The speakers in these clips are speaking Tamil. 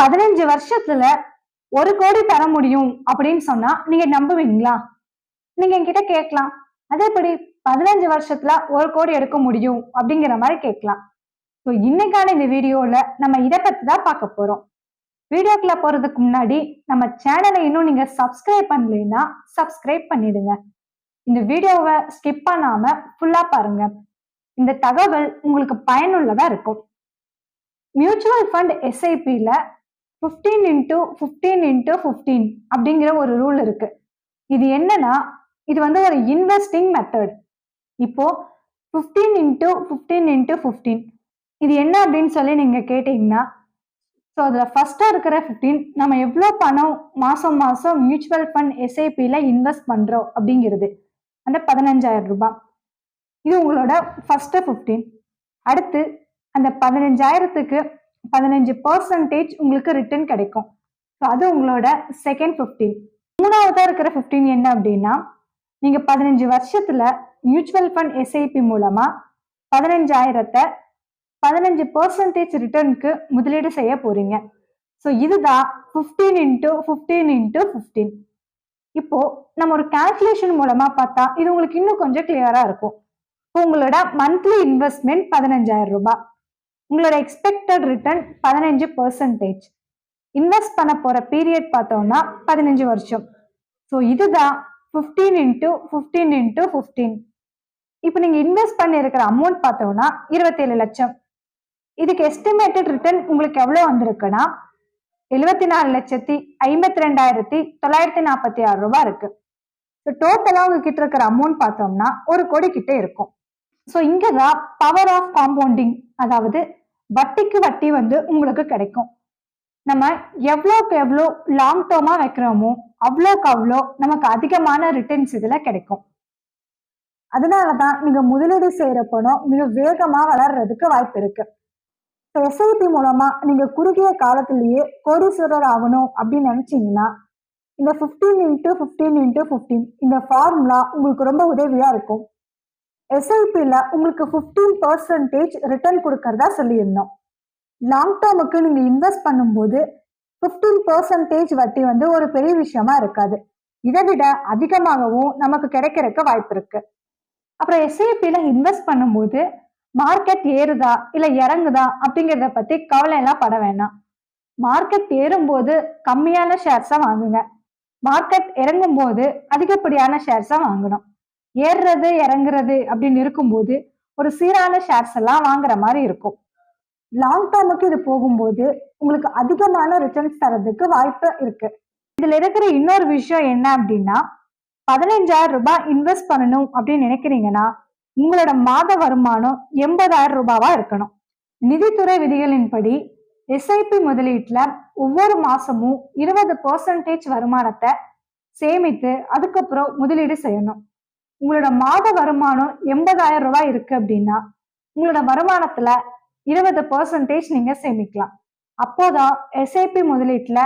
பதினஞ்சு வருஷத்துல ஒரு கோடி தர முடியும் அப்படின்னு சொன்னா நீங்க நம்புவீங்களா? நீங்க என்கிட்ட கேட்கலாம். அதேபடி பதினஞ்சு வருஷத்துல ஒரு கோடி எடுக்க முடியும் அப்படிங்கிற மாதிரி கேட்கலாம். ஸோ இன்னைக்கான இந்த வீடியோல நம்ம இதை பத்தி தான் பார்க்க போறோம். வீடியோக்குள்ள போறதுக்கு முன்னாடி நம்ம சேனலை இன்னும் நீங்க சப்ஸ்கிரைப் பண்ணலைன்னா சப்ஸ்கிரைப் பண்ணிடுங்க. இந்த வீடியோவை ஸ்கிப் பண்ணாம ஃபுல்லா பாருங்க. இந்த தகவல் உங்களுக்கு பயனுள்ளதா இருக்கும். Mutual fund எஸ்ஐபியில் fifteen into fifteen into fifteen அப்படிங்கிற ஒரு ரூல் இருக்கு. இது என்னன்னா இது வந்து ஒரு இன்வெஸ்டிங் மெத்தட் இப்போ fifteen into fifteen into fifteen இது என்ன அப்படின்னு சொல்லி நீங்க கேட்டீங்கன்னா ஸோ அதில் ஃபஸ்ட்டாக இருக்கிற ஃபிஃப்டீன் நம்ம எவ்வளோ பணம் மாதம் மாதம் மியூச்சுவல் ஃபண்ட் எஸ்ஐபியில் இன்வெஸ்ட் பண்ணுறோம் அப்படிங்கிறது. அந்த பதினஞ்சாயிரம் ரூபாய். இது உங்களோட ஃபர்ஸ்ட் ஃபிஃப்டீன் அடுத்து அந்த பதினஞ்சாயிரத்துக்கு பதினஞ்சு பர்சன்டேஜ் உங்களுக்கு ரிட்டர்ன் கிடைக்கும். ஸோ அது உங்களோட செகண்ட் ஃபிஃப்டீன் மூணாவதாக இருக்கிற ஃபிஃப்டீன் என்ன அப்படின்னா நீங்கள் பதினஞ்சு வருஷத்தில் மியூச்சுவல் ஃபண்ட் எஸ்ஐபி மூலமாக பதினஞ்சாயிரத்தை பதினஞ்சு பர்சன்டேஜ் ரிட்டர்னுக்கு முதலீடு செய்ய போறீங்க. ஸோ இதுதான் fifteen into fifteen into fifteen இப்போ நம்ம ஒரு கால்குலேஷன் மூலமா பார்த்தா இது உங்களுக்கு இன்னும் கொஞ்சம் கிளியரா இருக்கும். இப்போ உங்களோட மந்த்லி இன்வெஸ்ட்மெண்ட் பதினஞ்சாயிரம் ரூபாய். உங்களோட எக்ஸ்பெக்டட் ரிட்டர்ன் பதினஞ்சு பர்சன்டேஜ் இன்வெஸ்ட் பண்ண போற பீரியட் பார்த்தோம்னா பதினஞ்சு வருஷம். ஸோ இதுதான் fifteen into fifteen into fifteen இப்போ நீங்கள் இன்வெஸ்ட் பண்ணியிருக்கிற அமௌண்ட் பார்த்தோம்னா இருபத்தேழு லட்சம். இதுக்கு எஸ்டிமேட்டட் ரிட்டர்ன் உங்களுக்கு எவ்வளோ வந்திருக்குன்னா எழுபத்தி நாலு லட்சத்தி ஐம்பத்தி ரெண்டாயிரத்தி தொள்ளாயிரத்தி நாற்பத்தி ஆறு ரூபாய் இருக்கு. ஸோ டோட்டலாக உங்ககிட்ட இருக்கிற அமௌண்ட் பார்த்தோம்னா ஒரு கோடி கிட்ட இருக்கும். ஸோ இங்கே தான் பவர் ஆஃப் காம்பவுண்டிங் அதாவது வட்டிக்கு வட்டி வந்து உங்களுக்கு கிடைக்கும். நம்ம எவ்வளோக்கு எவ்வளோ லாங் டேர்மா வைக்கிறோமோ அவ்வளோக்கு அவ்வளோ நமக்கு அதிகமான ரிட்டர்ன்ஸ் இதில் கிடைக்கும். அதனால தான் நீங்க முதலீடு செய்யற பணம் மிக வேகமா வளர்றதுக்கு வாய்ப்பு இருக்கு. எஸ்ஐபி மூலமா நீங்க குறுகிய காலத்திலேயே கோடீஸ்வரர் ஆகணும் அப்படின்னு நினைச்சீங்கன்னா இந்த fifteen into fifteen into fifteen இந்த ஃபார்முலா உங்களுக்கு ரொம்ப உதவியா இருக்கும். எஸ்ஐபியில் உங்களுக்கு ஃபிஃப்டீன் பர்சன்டேஜ் ரிட்டர்ன் கொடுக்கறதா சொல்லியிருந்தோம். லாங் டேர்முக்கு நீங்கள் இன்வெஸ்ட் பண்ணும்போது ஃபிஃப்டீன் பர்சன்டேஜ் வட்டி வந்து ஒரு பெரிய விஷயமா இருக்காது. இதை விட அதிகமாகவும் நமக்கு கிடைக்கிறதுக்கு வாய்ப்பு இருக்கு. அப்புறம் எஸ்ஐபியில் இன்வெஸ்ட் பண்ணும்போது மார்க்கெட் ஏறுதா இல்லை இறங்குதா அப்படிங்கிறத பற்றி கவலை எல்லாம் பட வேணாம். மார்க்கெட் ஏறும்போது கம்மியான ஷேர்ஸை வாங்குங்க. மார்க்கெட் இறங்கும் போது அதிகப்படியான ஷேர்ஸை வாங்கணும். ஏறுறது இறங்குறது அப்படின்னு இருக்கும்போது ஒரு சீரான ஷேர்ஸ் எல்லாம் வாங்குற மாதிரி இருக்கும். லாங் டேர்முக்கு இது போகும்போது உங்களுக்கு அதிகமான ரிட்டர்ன்ஸ் தரதுக்கு வாய்ப்பு இருக்கு. இதுல இருக்கிற இன்னொரு விஷயம் என்ன அப்படின்னா பதினஞ்சாயிரம் ரூபாய் இன்வெஸ்ட் பண்ணணும் அப்படின்னு நினைக்கிறீங்கன்னா உங்களோட மாத வருமானம் எண்பதாயிரம் ரூபாவா இருக்கணும். நிதித்துறை விதிகளின்படி எஸ்ஐபி முதலீட்டுல ஒவ்வொரு மாசமும் இருபது பர்சன்டேஜ் வருமானத்தை சேமித்து அதுக்கப்புறம் முதலீடு செய்யணும். உங்களோட மாத வருமானம் எண்பதாயிரம் ரூபாய் இருக்கு அப்படின்னா உங்களோட வருமானத்துல இருபது பர்சன்டேஜ் நீங்க சேமிக்கலாம். அப்போதான் எஸ்ஐபி முதலீட்டுல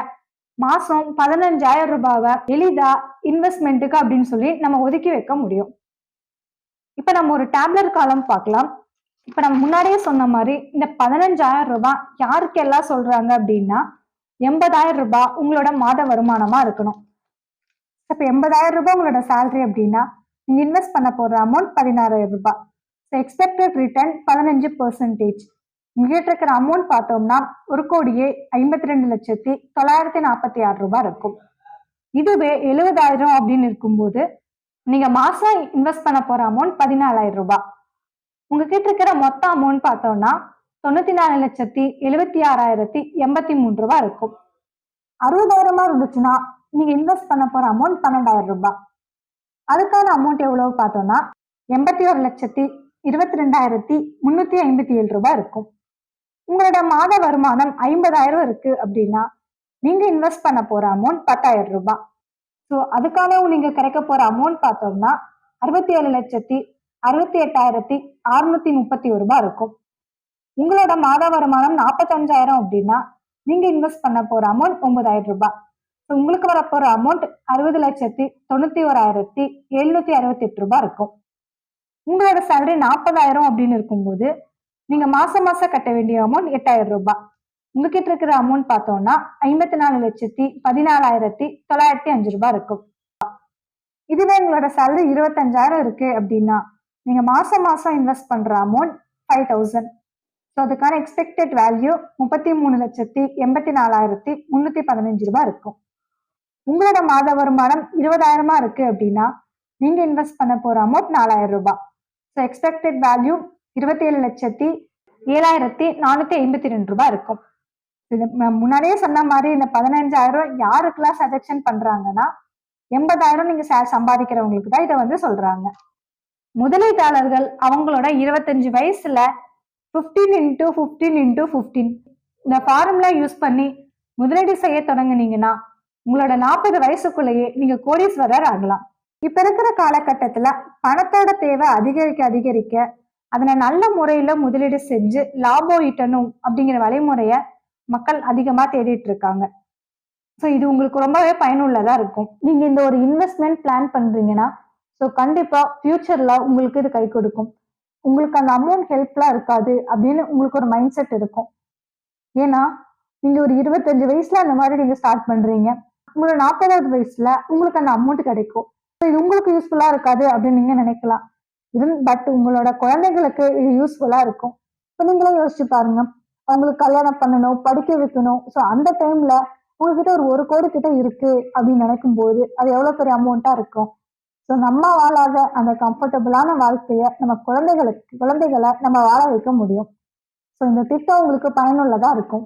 மாசம் பதினஞ்சாயிரம் ரூபாவை எளிதா இன்வெஸ்ட்மெண்ட்டுக்கு அப்படின்னு சொல்லி நம்ம ஒதுக்கி வைக்க முடியும். இப்ப நம்ம ஒரு டேப்லெட் காலம் பார்க்கலாம். இப்ப நம்ம முன்னாடியே சொன்ன மாதிரி இந்த பதினஞ்சாயிரம் ரூபாய் யாருக்கெல்லாம் சொல்றாங்க அப்படின்னா எண்பதாயிரம் ரூபாய் உங்களோட மாத வருமானமா இருக்கணும். இப்ப எண்பதாயிரம் ரூபாய் உங்களோட சேலரி அப்படின்னா நீங்கள் இன்வெஸ்ட் பண்ண போற அமௌண்ட் பதினாறாயிரம் ரூபாய். ஸோ எக்ஸ்பெக்டட் ரிட்டர்ன் பதினஞ்சு பர்சன்டேஜ் உங்ககிட்ட இருக்கிற அமௌண்ட் பார்த்தோம்னா ஒரு கோடியே ஐம்பத்தி ரெண்டு லட்சத்தி தொள்ளாயிரத்தி நாற்பத்தி ஆறு ரூபாய் இருக்கும். இதுவே எழுபதாயிரம் அப்படின்னு இருக்கும்போது நீங்க மாசம் இன்வெஸ்ட் பண்ண போற அமௌண்ட் பதினாலாயிரம் ரூபாய். உங்ககிட்ட இருக்கிற மொத்த அமௌண்ட் பார்த்தோம்னா தொண்ணூத்தி நாலு லட்சத்தி எழுபத்தி ஆறாயிரத்தி எண்பத்தி மூணு ரூபாய் இருக்கும். அறுபதாயிரமா இருந்துச்சுன்னா நீங்க இன்வெஸ்ட் பண்ண போற அமௌண்ட் பன்னெண்டாயிரம் ரூபாய். அதுக்கான அமௌண்ட் எவ்வளவு பார்த்தோம்னா எண்பத்தி ஒரு லட்சத்தி இருபத்தி ரெண்டாயிரத்தி முன்னூத்தி ஐம்பத்தி ஏழு ரூபாய் இருக்கும். உங்களோட மாத வருமானம் ஐம்பதாயிரம் இருக்கு அப்படின்னா நீங்க இன்வெஸ்ட் பண்ண போற அமௌண்ட் பத்தாயிரம் ரூபாய். ஸோ அதுக்கான நீங்க கிடைக்க போற அமௌண்ட் பார்த்தோம்னா அறுபத்தி ஏழு லட்சத்தி அறுபத்தி எட்டாயிரத்தி அறுநூத்தி முப்பத்தி ஒரு ரூபாய் இருக்கும். உங்களோட மாத வருமானம் நாற்பத்தஞ்சாயிரம் அப்படின்னா நீங்க இன்வெஸ்ட் பண்ண போற அமௌண்ட் ஒன்பதாயிரம் ரூபாய். ஸோ உங்களுக்கு வரப்போற அமௌண்ட் அறுபது லட்சத்தி தொண்ணூத்தி ஓராயிரத்தி எழுநூத்தி அறுபத்தி எட்டு ரூபாய் இருக்கும். உங்களோட சேலரி நாற்பதாயிரம் அப்படின்னு இருக்கும்போது நீங்க மாசம் மாசம் கட்ட வேண்டிய அமௌண்ட் எட்டாயிரம் ரூபாய். உங்ககிட்ட இருக்கிற அமௌண்ட் பார்த்தோம்னா ஐம்பத்தி நாலு லட்சத்தி பதினாலாயிரத்தி தொள்ளாயிரத்தி அஞ்சு ரூபாய் இருக்கும். இதுவே உங்களோட சேலரி இருபத்தஞ்சாயிரம் இருக்கு அப்படின்னா நீங்க மாசம் மாசம் இன்வெஸ்ட் பண்ற அமௌண்ட் ஃபைவ் தௌசண்ட் ஸோ அதுக்கான எக்ஸ்பெக்டட் வேல்யூ முப்பத்தி மூணு லட்சத்தி எண்பத்தி நாலாயிரத்தி முன்னூத்தி பதினஞ்சு ரூபாய் இருக்கும். உங்களோட மாத வருமானம் இருபதாயிரமா இருக்கு அப்படின்னா நீங்க இன்வெஸ்ட் பண்ண போற அமௌண்ட் நாலாயிரம் ரூபாய். ஸோ எக்ஸ்பெக்டட் வேல்யூ இருபத்தி ஏழு லட்சத்தி ஏழாயிரத்தி நானூத்தி ஐம்பத்தி ரெண்டு ரூபாய் இருக்கும். இது முன்னாடியே சொன்ன மாதிரி இந்த பதினஞ்சாயிரம் யாருக்கெல்லாம் சஜெக்ஷன் பண்றாங்கன்னா எண்பதாயிரம் நீங்க சம்பாதிக்கிறவங்களுக்கு தான் இதை வந்து சொல்றாங்க. முதலீட்டாளர்கள் அவங்களோட இருபத்தஞ்சு வயசுல 15 இன்டூ ஃபிஃப்டீன் இன்டூ ஃபிஃப்டீன் இந்த ஃபார்முலா யூஸ் பண்ணி முதலீடு செய்ய தொடங்குனீங்கன்னா உங்களோட நாற்பது வயசுக்குள்ளேயே நீங்க கோடீஸ்வரர் ஆகலாம். இப்ப இருக்கிற காலகட்டத்துல பணத்தோட தேவை அதிகரிக்க அதிகரிக்க அதனை நல்ல முறையில முதலீடு செஞ்சு லாபம் ஈட்டணும் அப்படிங்கிற வழிமுறைய மக்கள் அதிகமா தேடிட்டு இருக்காங்க. ஸோ இது உங்களுக்கு ரொம்பவே பயனுள்ளதா இருக்கும். நீங்க இந்த ஒரு இன்வெஸ்ட்மெண்ட் பிளான் பண்றீங்கன்னா ஸோ கண்டிப்பா ஃபியூச்சர்ல உங்களுக்கு இது கை கொடுக்கும். உங்களுக்கு அந்த அமௌண்ட் ஹெல்ப்லாம் இருக்காது அப்படின்னு உங்களுக்கு ஒரு மைண்ட் செட் இருக்கும். ஏன்னா நீங்க ஒரு இருபத்தஞ்சு வயசுல அந்த மாதிரி நீங்க ஸ்டார்ட் பண்றீங்க. உங்களோட நாற்பதாவது வயசுல உங்களுக்கு அந்த அமௌண்ட் கிடைக்கும். இது உங்களுக்கு யூஸ்ஃபுல்லா இருக்காது அப்படின்னு நீங்க நினைக்கலாம். இது பட் உங்களோட குழந்தைகளுக்கு இது யூஸ்ஃபுல்லா இருக்கும். இப்போ நீங்களே யோசிச்சு பாருங்க. அவங்களுக்கு கல்யாணம் பண்ணணும் படிக்க வைக்கணும். ஸோ அந்த டைம்ல உங்ககிட்ட ஒரு ஒரு கோடி கிட்ட இருக்கு அப்படின்னு நினைக்கும் போது அது எவ்வளவு பெரிய அமௌண்ட்டா இருக்கும்? ஸோ நம்ம வாழாத அந்த கம்ஃபர்டபுளான வாழ்க்கைய நம்ம குழந்தைகளுக்கு குழந்தைகளை நம்ம வாழ வைக்க முடியும். ஸோ இந்த திட்டம் உங்களுக்கு பயனுள்ளதா இருக்கும்.